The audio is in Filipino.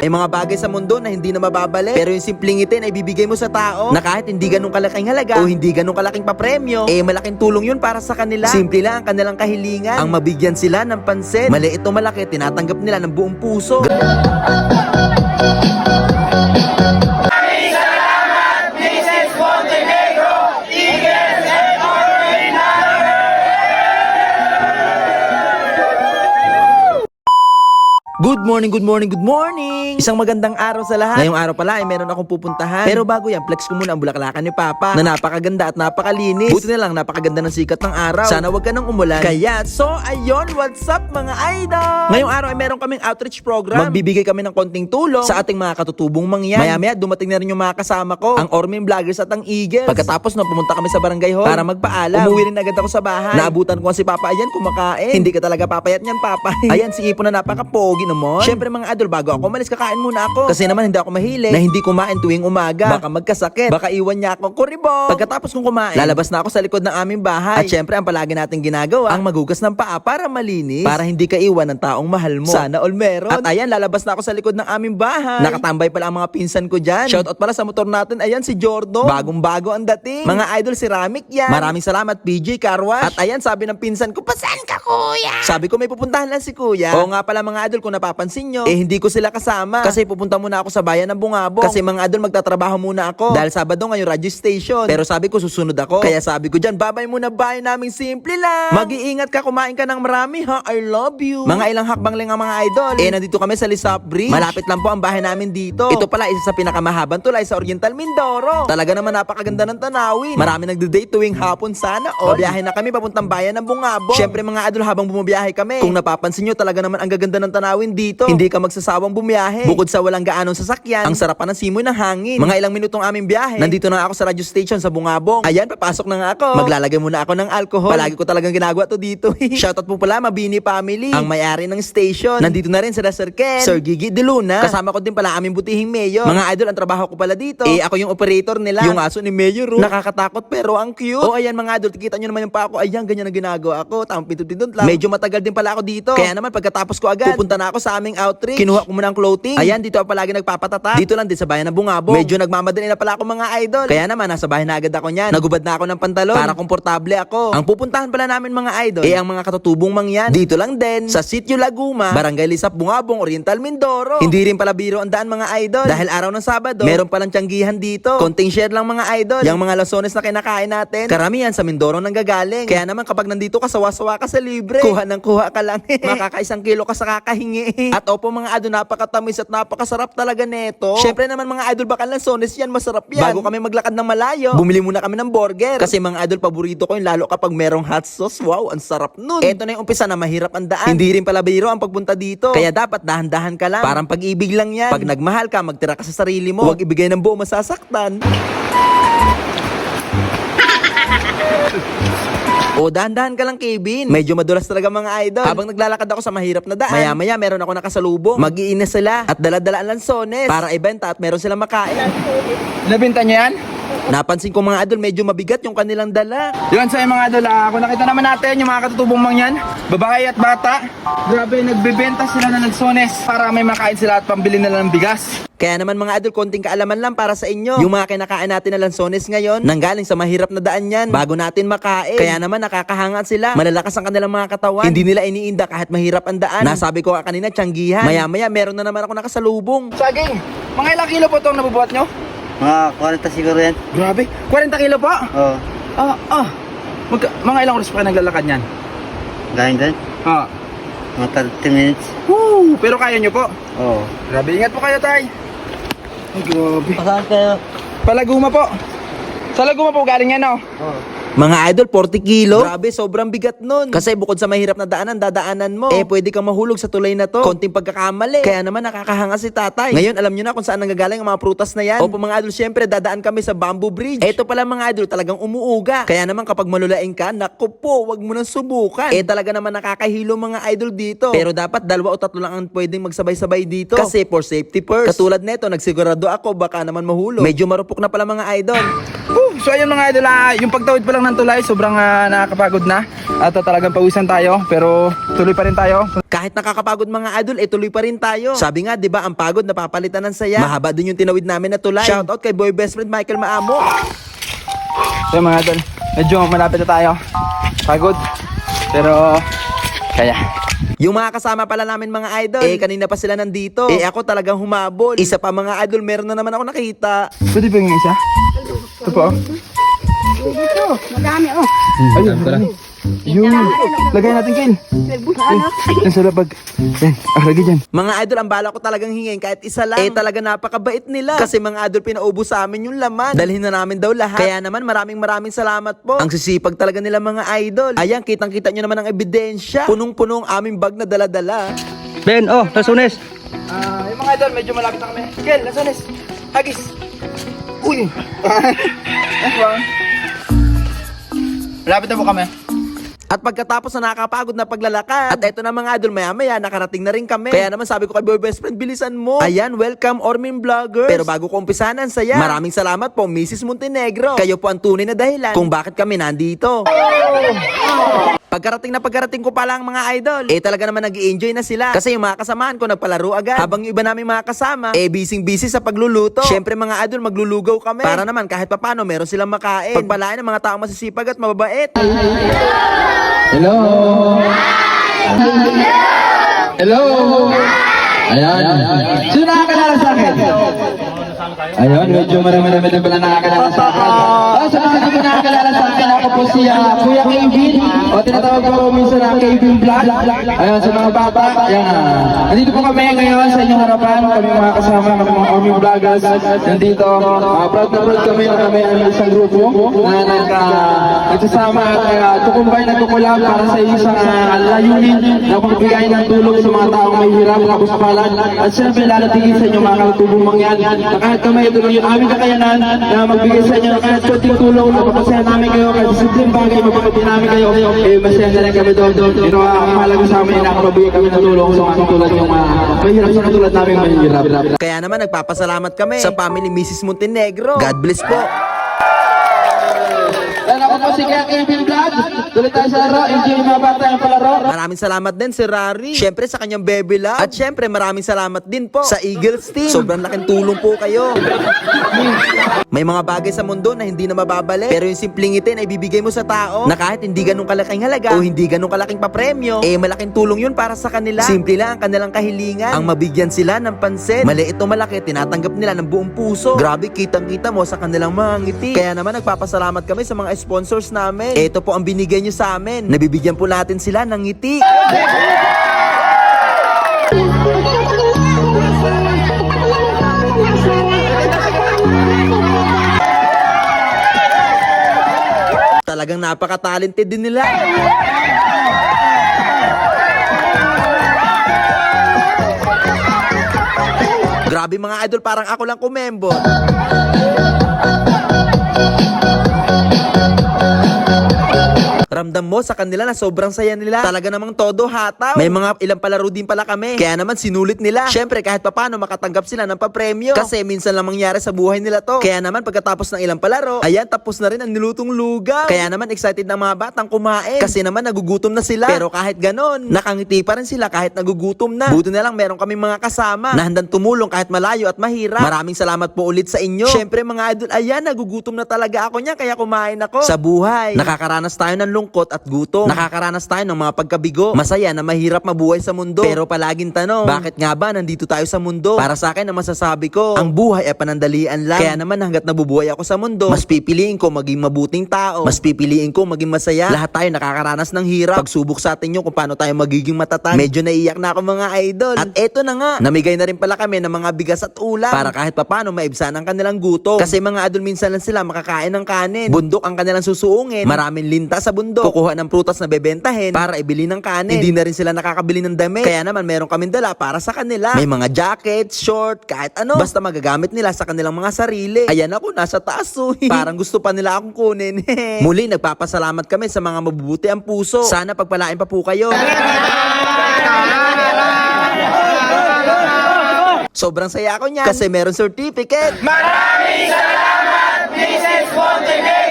May mga bagay sa mundo na hindi na mababalik. Pero yung simpleng ngiti na ibibigay mo sa tao na kahit hindi ganun kalaking halaga o hindi ganun kalaking papremyo, eh malaking tulong yun para sa kanila. Simple lang ang kanilang kahilingan. Ang mabigyan sila ng pansin. Maliit o malaki, tinatanggap nila ng buong puso. Morning, good morning, good morning! Isang magandang araw sa lahat. Ngayong araw pala ay meron akong pupuntahan. Pero bago yan, flex ko muna ang bulaklakan ni Papa na napakaganda at napakalinis. Buti na lang, napakaganda ng sikat ng araw. Sana wag ka nang umulan. Kaya, so ayun, what's up mga idol? Ngayong araw ay meron kaming outreach program. Magbibigay kami ng konting tulong sa ating mga katutubong mangyan. Maya-maya, dumating na rin yung mga kasama ko, ang Ormin Vloggers at ang Eagles. Pagkatapos na pumunta kami sa barangay hall para magpaalam. Umuwi rin agad ako sa bahay. Naabutan ko si Papa, ayan, kumakain. Hindi ka talaga papayat niyan, Papa. ayan, si Ipon na napaka-pogi naman. Siyempre mga idol, bago ako umalis, kakain muna ako. Kasi naman hindi ako mahilig na hindi kumain tuwing umaga. Baka magkasakit. Baka iwan niya ako kuribo. Pagkatapos kong kumain, lalabas na ako sa likod ng aming bahay. At syempre, ang palagi nating ginagawa, ang magugas ng paa para malinis. Para hindi ka iwan ng taong mahal mo. Sana all meron. At ayan, lalabas na ako sa likod ng aming bahay. Nakatambay pala ang mga pinsan ko dyan. Shoutout pala sa motor natin. Ayan, si Jordo. Bagong-bago ang dating. Mga idol, ceramic yan. Maraming salamat, PJ Carwash. At ayan, sabi ng pinsan ko, pasan ka, kuya? Sabi ko, may pupuntahan lang si kuya. Oo nga pala mga idol, kung napapansin nyo, eh hindi ko sila kasama. Kasi pupunta muna ako sa bayan ng Bungabong. Kasi mga idol, magtatrabaho muna ako. Dahil Sabado ngayon, radio station. Pero sabi ko, susunod ako. Kaya sabi ko dyan, babay muna bahay namin simple lang. Mag-iingat ka, kumain ka ng marami ha. I love you. Mga ilang hakbang lang ang mga idol. Eh, nandito kami sa Lisap Bridge. Malapit lang po ang bahay namin dito. Ito pala, isa sa pinakamahabang tulay sa Oriental Mindoro. Talaga naman napakaganda ng tanawin. Marami nagde-date tuwing hapon sana. O, biyahe na kami papuntang bayan ng Bungabong. Syempre mga idol, habang bumabiyahe kami, kung napapansin nyo, talaga naman ang gaganda ng tanawin dito. Hindi ka magsasawang bumiyahe. Bukod sa walang gaanong sasakyan, ang sarapan ng simoy ng hangin. Mga ilang minutong aming biyahe, nandito na ako sa radio station sa Bungabong. Ayan, papasok na nga ako. Maglalagay muna ako ng alcohol. Palagi ko talagang ginagawa to dito. Shoutout po pala, Mabini Family. Ang may-ari ng station. Nandito na rin sila Sir Ken, Sir Gigi De Luna. Kasama ko din pala aming butihing mayor. Mga idol, ang trabaho ko pala dito. Eh, ako yung operator nila. Yung aso ni Mayor, oh. Nakakatakot pero ang cute. Oh, ayan mga idol, kita nyo naman yung pa ako. Ayan, ganyan ang ginagawa ko. Tamang pintut-pintut lang. Medyo matagal din pala ako dito. Kaya naman, pagkatapos ko agad, pupunta na ako sa aming outreach. Kinuha ko muna ang clothing. Ayan, dito ako palagi nagpapatata. Dito lang din sa bayan ng Bungabong. Medyo nagmamadali na pala ako mga idol. Kaya naman, nasa bahay na agad ako niyan. Nagubad na ako ng pantalon para komportable ako. Ang pupuntahan pala namin mga idol, eh ang mga katutubong mangyan. Dito lang din, sa Sitio Laguma, Barangay Lisap Bungabong, Oriental Mindoro. Hindi rin pala biro ang daan mga idol. Dahil araw ng Sabado, meron palang tiyanggihan dito. Konting share lang mga idol. Yung mga lasones na kinakain natin, karamihan sa Mindoro nang gagaling. Kaya naman kapag nandito ka, sawa-sawa ka sa libre. Kuha ng kuha ka lang. Makakaisang kilo ka sa kakahingi. At opo mga idol, napakatamis at napakasarap talaga neto. Syempre naman mga idol, baka lasones yan, masarap yan. Bago kami maglakad ng malayo, bumili muna kami ng burger. Kasi mga idol, paborito ko yung lalo kapag merong hot sauce. Wow, ang sarap nun. Eto na yung umpisa na mahirap ang daan. Hindi rin pala biro ang pagpunta dito. Kaya dapat dahan-dahan ka lang. Parang pag-ibig lang yan. Pag nagmahal ka, magtira ka sa sarili mo. Huwag ibigay ng buo masasaktan. O, dahan-dahan ka lang, Kevin. Medyo madulas talaga mga idol. Habang naglalakad ako sa mahirap na daan, maya-maya meron ako nakasalubong. Mag-iinis sila at dala-dala ang lansones para ibenta at meron silang makain. Nabinta niyo yan? Napansin ko mga idol, medyo mabigat yung kanilang dala. Yun sa mga idol, ah, kung nakita naman natin yung mga katutubong mang yan, babae at bata, grabe, nagbebenta sila ng nagsones para may makain sila at pambili nila ng bigas. Kaya naman mga idol, konting kaalaman lang para sa inyo. Yung mga kinakain natin na lansones ngayon, nanggaling sa mahirap na daan yan, bago natin makain. Kaya naman nakakahangat sila. Malalakas ang kanilang mga katawan. Hindi nila iniinda kahit mahirap ang daan. Nasabi ko kanina, tiyanggihan. Maya-maya, meron na naman ako nakasalubong. Saging, mga ilang kilo po itong nabubuhat nyo? Mga 40 siguro yan. Grabe, 40 kilo po? Oo. Ah, ah. Magka- mga ilang oras pa kayo naglalakad yan? Galing doon. Ah. Mga 30 minutes. Woo! Pero kaya nyo po? Oo. Grabe, ingat po kayo, tay. Ay, grabe. Pasaan kayo? Palaguma po. Sa Laguma po galing yan, oh. Oo. Mga idol, 40 kilo? Grabe, sobrang bigat nun. Kasi bukod sa mahirap na daanan, dadaanan mo. Eh, pwede kang mahulog sa tulay na to. Konting pagkakamali. Kaya naman nakakahanga si tatay. Ngayon, alam nyo na kung saan nanggagaling ang mga prutas na yan. Opo mga idol, syempre, dadaan kami sa bamboo bridge. Eto pala mga idol, talagang umuuga. Kaya naman kapag malulaing ka, naku po, wag mo nang subukan. Eh, talaga naman nakakahilo mga idol dito. Pero dapat dalawa o tatlo lang ang pwedeng magsabay-sabay dito. Kasi for safety first. Katulad neto, nagsigurado ako, baka naman mahulog. Medyo marupok na pala mga idol. So ayun mga idol, ah, yung pagtawid pa lang ng tulay, sobrang ah, nakakapagod na. At ah, talagang pawisan tayo, pero tuloy pa rin tayo. Kahit nakakapagod mga idol, eh tuloy pa rin tayo. Sabi nga, 'di ba, ang pagod napapalitan ng saya. Mahaba din yung tinawid namin na tulay. Shoutout kay boy best friend Michael Maamo. So mga idol, medyo malapit na tayo. Pagod, pero kaya. Yung mga kasama pala namin mga idol, eh kanina pa sila nandito. Eh ako talagang humabol. Isa pa mga idol, meron na naman ako nakita. Pwede ba yung isa? Ito po. oh. Dito, madami oh. Ayun, marami. Yun. Lagay natin. Ano? Yan sa labag. Yan, ah, lagay dyan. Mga idol, ang bala ko talagang hingin kahit isa lang. Eh talaga napakabait nila. Kasi mga idol, pinaubos sa amin yung laman. Dalhin na namin daw lahat. Kaya naman, maraming maraming salamat po. Ang sisipag talaga nila mga idol. Ayan, kitang-kita nyo naman ang ebidensya. Punong-puno ang aming bag na dala-dala. Ben, oh, tasunes. Ah, yung mga idol, medyo malapit na kami. Kel, nasanis. Hagis. Uy. Ano Malapit na po kami. At pagkatapos na nakakapagod na paglalakad, at eto na mga idol, maya-maya, nakarating na rin kami. Kaya naman sabi ko kay boy best friend, bilisan mo. Ayan, welcome Ormin Vloggers. Pero bago ko umpisahan ang saya, maraming salamat po Mrs. Montenegro. Kayo po ang tunay na dahilan kung bakit kami nandito. Pagkarating na pagkarating ko pa lang mga idol, eh talaga naman nag enjoy na sila. Kasi yung mga kasamahan ko nagpalaro agad. Habang yung iba namin mga kasama, eh busy-busy sa pagluluto. Siyempre mga idol, maglulugaw kami. Para naman kahit papano, meron silang makain. Pagpalain ng mga taong masisipag at mababait. Hello. Hello. Ayan. Sino nakakilala sa akin? Ayun, medyo marami-rami na pala nakakilala sa akin. Oh, sa mga hindi ko nakakilala sa akin, ako po si ah, Kuya Kevin. O tinatawag ko minsan na Kevin Vlog. Ayun, sa mga bata. Ayan. Nandito po kami ngayon sa inyong harapan. Kami mga kasama, kami mga Army Vloggers. Nandito. Ah, proud na proud kami na kami ang isang grupo na nagka, nagsasama at uh, tukumbay nagkukulab para sa isang ah, layunin na pagbigay ng tulong sa mga taong may hirap, tapos palad. At syempre, lalatingin sa inyo mga katutubong mangyan na kahit kami ito lang yung aming kakayanan na magbigay sa inyo ng kahit konting tulong, mapapasaya namin kayo, kahit sa simpleng bagay, mapapagod namin kayo, eh, masaya na rin kami doon. Pero ah, ang mahalaga sa amin na magbigay kami ng tulong sa mga katulad yung mga mahirap sa katulad namin mahirap. Kaya naman nagpapasalamat kami sa family Mrs. Montenegro. God bless po. Yan ako si Kuya Kevin Vlog. Tuloy tayo sa laro. Enjoy mga bata yung palaro. Maraming salamat din si Rari. Siyempre sa kanyang baby love. At siyempre maraming salamat din po sa Eagles team. Sobrang laking tulong po kayo. May mga bagay sa mundo na hindi na mababalik. Pero yung simpleng ngiti na ibibigay mo sa tao na kahit hindi ganun kalaking halaga o hindi ganun kalaking papremyo, eh malaking tulong yun para sa kanila. Simple lang ang kanilang kahilingan. Ang mabigyan sila ng pansin. Maliit o malaki, tinatanggap nila ng buong puso. Grabe, kitang-kita mo sa kanilang mga ngiti. Kaya naman nagpapasalamat kami sa mga sponsors namin. Ito po ang binigay nyo sa amin. Nabibigyan po natin sila ng ngiti. Talagang napaka-talented din nila. Grabe mga idol, parang ako lang kumembo. Ramdam mo sa kanila na sobrang saya nila. Talaga namang todo hataw. May mga ilang palaro din pala kami. Kaya naman sinulit nila. Syempre kahit papano makatanggap sila ng papremyo. Kasi minsan lang mangyari sa buhay nila to. Kaya naman pagkatapos ng ilang palaro, ayan tapos na rin ang nilutong lugaw. Kaya naman excited na mga batang kumain. Kasi naman nagugutom na sila. Pero kahit ganon, nakangiti pa rin sila kahit nagugutom na. Buti na lang meron kami mga kasama na handang tumulong kahit malayo at mahirap. Maraming salamat po ulit sa inyo. Syempre mga idol, ayan nagugutom na talaga ako niya kaya kumain ako. Sa buhay, nakakaranas tayo ng lungkot at gutom. Nakakaranas tayo ng mga pagkabigo. Masaya na mahirap mabuhay sa mundo. Pero palaging tanong, bakit nga ba nandito tayo sa mundo? Para sa akin ang masasabi ko, ang buhay ay panandalian lang. Kaya naman hanggat nabubuhay ako sa mundo, mas pipiliin ko maging mabuting tao. Mas pipiliin ko maging masaya. Lahat tayo nakakaranas ng hirap. Pagsubok sa atin yun kung paano tayo magiging matatag. Medyo naiiyak na ako mga idol. At eto na nga, namigay na rin pala kami ng mga bigas at ulam. Para kahit papano maibsan ang kanilang gutom. Kasi mga idol minsan lang sila makakain ng kanin. Bundok ang kanilang susuungin. Maraming linta sa bundok. Kukuha ng prutas na bebentahin para ibili ng kanin. Hindi na rin sila nakakabili ng damit. Kaya naman meron kaming dala para sa kanila. May mga jackets, short, kahit ano. Basta magagamit nila sa kanilang mga sarili. Ayan ako, nasa taas uy. Parang gusto pa nila akong kunin. Muli, nagpapasalamat kami sa mga mabubuti ang puso. Sana pagpalain pa po kayo. Sobrang saya ako niyan kasi meron certificate. Maraming salamat, is Montenegro!